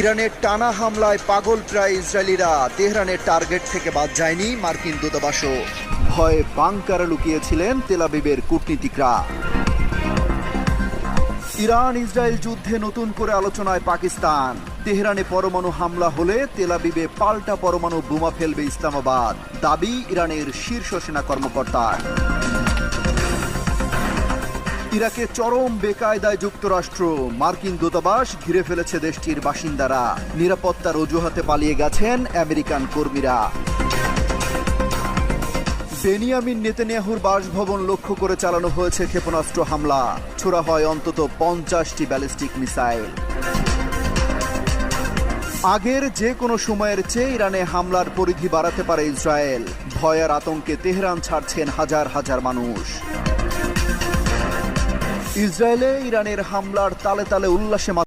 ইরানের টানা হামলায় পাগল প্রায় ইসরায়েলিরা। তেহরানের টার্গেট থেকে বাদ যায়নি মার্কিন দূতাবাসও। ভয়ে বাংকারে লুকিয়েছিলেন তেলাবিবের কূটনীতিকরা। ইরান ইসরায়েল যুদ্ধে নতুন করে আলোচনায় পাকিস্তান। তেহরানে পরমাণু হামলা হলে তেলাবিবে পাল্টা পরমাণু বোমা ফেলবে ইসলামাবাদ। দাবি ইরানের শীর্ষ সেনা কর্মকর্তার। ইরাকে চরম বেকায়দায় যুক্তরাষ্ট্র। মার্কিন দূতাবাস ঘিরে ফেলেছে দেশটির বাসিন্দারা। নিরাপত্তার অজুহাতে পালিয়ে গেছেন আমেরিকান কর্মীরা। বেনিয়ামিন নেতানিয়াহুর বাসভবন লক্ষ্য করে চালানো হয়েছে ক্ষেপণাস্ত্র হামলা। ছোড়া হয় অন্তত পঞ্চাশটি ব্যালিস্টিক মিসাইল। আগের যে কোনো সময়ের চেয়ে ইরানে হামলার পরিধি বাড়াতে পারে ইসরায়েল। ভয়ের আতঙ্কে তেহরান ছাড়ছেন হাজার হাজার মানুষ। ইসরায়েলে ইরানের হামলার তালে তালে উল্লাসে